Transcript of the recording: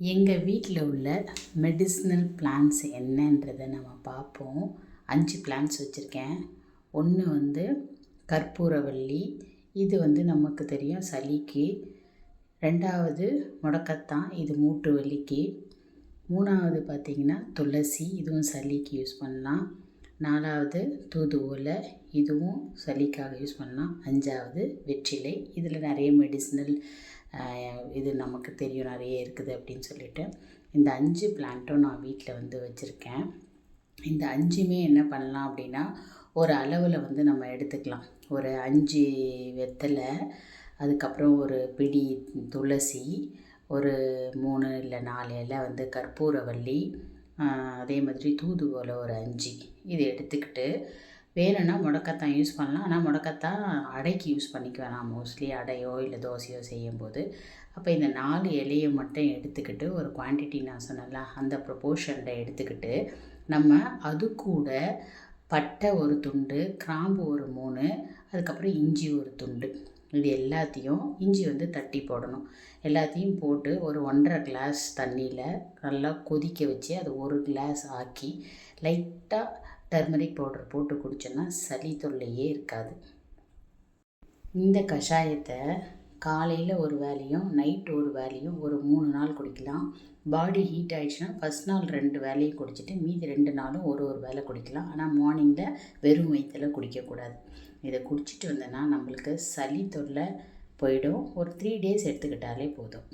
எங்கள் வீட்டில் உள்ள மெடிசினல் பிளான்ட்ஸ் என்னன்றதை நம்ம பார்ப்போம் அஞ்சு பிளான்ட்ஸ் வச்சுருக்கேன். ஒன்று வந்து கற்பூரவள்ளி இது வந்து நமக்கு தெரியும் சளிக்கு. ரெண்டாவது முடக்கத்தான் இது மூட்டு வலிக்கு மூணாவது பார்த்திங்கன்னா துளசி இதுவும் சளிக்கு யூஸ் பண்ணலாம். நாலாவது தூதுவளை இதுவும் சளிக்காக யூஸ் பண்ணலாம். அஞ்சாவது வெற்றிலை இதில் நிறைய மெடிசினல் இது நமக்கு தெரியும் நிறைய இருக்குது அப்படின்னு சொல்லிட்டு இந்த அஞ்சு பிளான்ட்டும் நான் வீட்டில் வந்து வச்சுருக்கேன். இந்த அஞ்சுமே என்ன பண்ணலாம் அப்படின்னா ஒரு அளவில் வந்து நம்ம எடுத்துக்கலாம். ஒரு அஞ்சு வெத்தலை அதுக்கப்புறம் ஒரு பிடி துளசி ஒரு மூணு இல்லை நாலு இலை வந்து கற்பூரவள்ளி அதே மாதிரி தூதுவளை ஒரு அஞ்சு. இது எடுத்துக்கிட்டு வேணும்னா முடக்கத்தான் யூஸ் பண்ணலாம். ஆனால் முடக்கத்தான் அடைக்கு யூஸ் பண்ணிக்குவேன் மோஸ்ட்லி அடையோ இல்லை தோசையோ செய்யும்போது. அப்போ இந்த நாலு இலையை மட்டும் எடுத்துக்கிட்டு ஒரு குவான்டிட்டி நான் சொன்னல அந்த ப்ரொபோர்ஷனில் எடுத்துக்கிட்டு நம்ம அது கூட பட்டை ஒரு துண்டு கிராம்பு ஒரு மூணு அதுக்கப்புறம் இஞ்சி ஒரு துண்டு. இது எல்லாத்தையும் இஞ்சி வந்து தட்டி போடணும். எல்லாத்தையும் போட்டு ஒரு ஒன்றரை கிளாஸ் தண்ணியில் நல்லா கொதிக்க வச்சு அது ஒரு கிளாஸ் ஆக்கி லைட்டாக டர்மரிக் பவுடர் போட்டு குடித்தோன்னா சளி தொல்லையே இருக்காது. இந்த கஷாயத்தை காலையில் ஒரு வேலையும் நைட் ஒரு வேலையும் ஒரு மூணு நாள் குடிக்கலாம். பாடி ஹீட் ஆகிடுச்சுன்னா ஃபஸ்ட் நாள் ரெண்டு வேலையும் குடிச்சிட்டு மீதி ரெண்டு நாளும் ஒரு ஒரு வேலை குடிக்கலாம். ஆனால் மார்னிங்கில் வெறும் வயிற்றில் குடிக்கக்கூடாது. இதை குடிச்சிட்டு வந்தோன்னா நம்மளுக்கு சளி தொல்லை போயிடும். ஒரு த்ரீ டேஸ் எடுத்துக்கிட்டாலே போதும்.